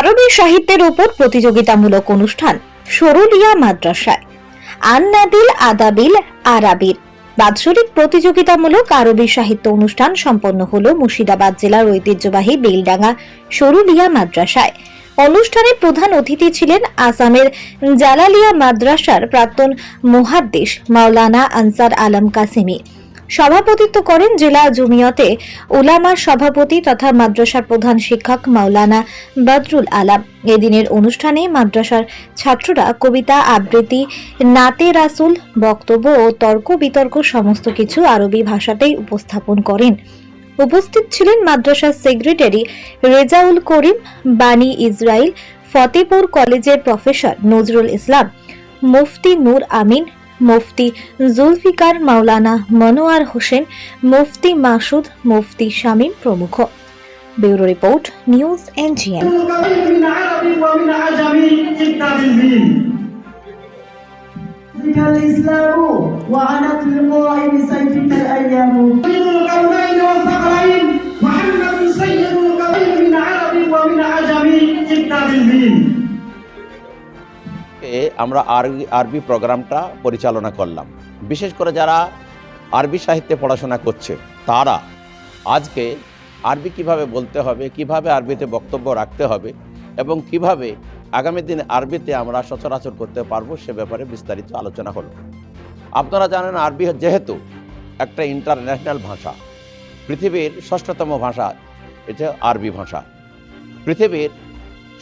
আরবি সাহিত্যের উপর প্রতিযোগিতামূলক অনুষ্ঠান সরুলিয়া মাদ্রাসায়। আন্নাদিল আদাবিল আরাবির বাৎসরিক প্রতিযোগিতামূলক আরবি সাহিত্য অনুষ্ঠান সম্পন্ন হল মুর্শিদাবাদ জেলার ঐতিহ্যবাহী বেলডাঙ্গা সরুলিয়া মাদ্রাসায়। অনুষ্ঠানে প্রধান অতিথি ছিলেন আসামের জালালিয়া মাদ্রাসার প্রাক্তন মুহাদ্দিস মাওলানা আনসার আলম কাসিমি। সভাপতিত্ব করেন জেলা জমিয়তে উলামার সভাপতি তথা মাদ্রাসার প্রধান শিক্ষক মাওলানা বদরুল আলাম। এদিনের অনুষ্ঠানে মাদ্রাসার ছাত্ররা কবিতা, আবৃত্তি, নাতে রাসুল, বক্তব্য ও তর্ক বিতর্ক সমস্ত কিছু আরবি ভাষাতেই উপস্থাপন করেন। উপস্থিত ছিলেন মাদ্রাসার সেক্রেটারি রেজাউল করিম, বানী ইসরাইল, ফতেপুর কলেজের প্রফেসর নজরুল ইসলাম, মুফতি নূর আমিন মুফতি জুলফিকার মাওলানা মনোয়ার হোসেন মুফতি মাসুদ মুফতি শামীম প্রমুখ ব্যুরো রিপোর্ট নিউজ এনজিএন من عرب ومن عجم كتاب الدين بك الإسلام وعنت لقائم سيفك الأيام سيد القرنين والثقلين محمد سيد القرنين من عرب ومن عجم كتاب الدين এ আমরা আরবি আরবি প্রোগ্রামটা পরিচালনা করলাম। বিশেষ করে যারা আরবি সাহিত্যে পড়াশোনা করছে, তারা আজকে আরবি কীভাবে বলতে হবে, কীভাবে আরবিতে বক্তব্য রাখতে হবে এবং কীভাবে আগামী দিনে আরবিতে আমরা সচরাচর করতে পারব সে ব্যাপারে বিস্তারিত আলোচনা হলো। আপনারা জানেন আরবি যেহেতু একটা ইন্টারন্যাশনাল ভাষা, পৃথিবীর ষষ্ঠতম ভাষা এটা আরবি ভাষা। পৃথিবীর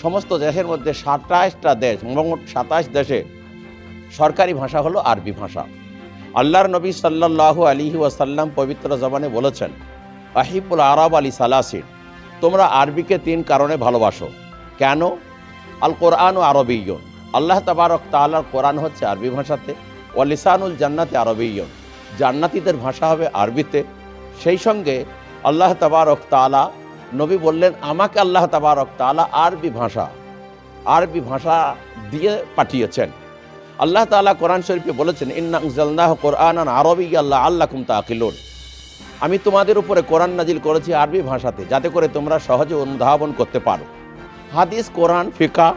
সমস্ত দেশের মধ্যে সাতাশটা দেশ মোট সাতাশ দেশে সরকারি ভাষা হলো আরবি ভাষা। আল্লাহর নবী সাল্লাল্লাহু আলিহি ওয়াসাল্লাম পবিত্র জবানে বলেছেন, আহিবুল আরব আলী সালাসিন, তোমরা আরবিকে তিন কারণে ভালোবাসো। কেন? আল কোরআন ও আরবিয়ন আল্লাহ তাবারক তাআলার কোরআন হচ্ছে আরবি ভাষাতে ও লিসানুল জান্নাতে আরবিয়ন জান্নাতীদের ভাষা হবে আরবিতে। সেই সঙ্গে আল্লাহ তাবারক তাআলা নবী বললেন, আমাকে আল্লাহ তাবারক তাআলা আরবি ভাষা আরবি ভাষা দিয়ে পাঠিয়েছেন। আল্লাহ তাআলা কোরআন শরীফে বলেছেন, ইন্না আনজালনাহু আল্লাহ আল্লাহ লাআল্লাকুম তাকিলুন আমি তোমাদের উপরে কোরআন নাজিল করেছি আরবি ভাষাতে, যাতে করে তোমরা সহজে অনুধাবন করতে পারো। হাদিস, কোরআন, ফিকা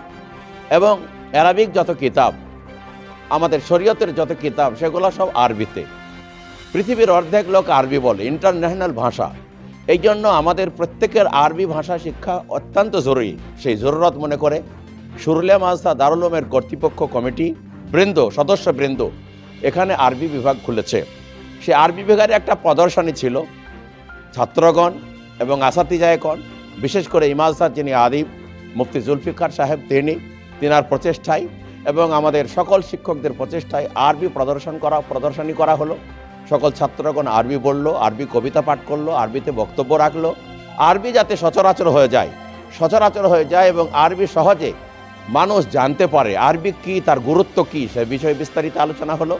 এবং অ্যারাবিক যত কিতাব, আমাদের শরীয়তের যত কিতাব, সেগুলো সব আরবিতে। পৃথিবীর অর্ধেক লোক আরবি বলে, ইন্টারন্যাশনাল ভাষা। এই জন্য আমাদের প্রত্যেকের আরবি ভাষা শিক্ষা অত্যন্ত জরুরি। সেই জরুরত মনে করে সুরলিয়া মাজদা দারুলমের কর্তৃপক্ষ কমিটি, বৃন্দ, সদস্য বৃন্দ, এখানে আরবি বিভাগ খুলেছে। সে আরবি বিভাগের একটা প্রদর্শনী ছিল, ছাত্রগণ এবং আসাতিজায়গণ বিশেষ করে ইমাজ স্যার যিনি আদিব, মুফতি জুলফিকার সাহেব তিনি, তিনার প্রচেষ্টায় এবং আমাদের সকল শিক্ষকদের প্রচেষ্টায় আরবি প্রদর্শন করা, প্রদর্শনী করা হলো। সকল ছাত্রগণ আরবি বলল, আরবি কবিতা পাঠ করল, আরবিতে বক্তব্য রাখল। আরবি যাতে সচরাচর হয়ে যায়, সচরাচর হয়ে যায় এবং আরবি সহজে মানুষ জানতে পারে, আরবি কি, তার গুরুত্ব কি, সে বিষয়ে বিস্তারিত আলোচনা হলো।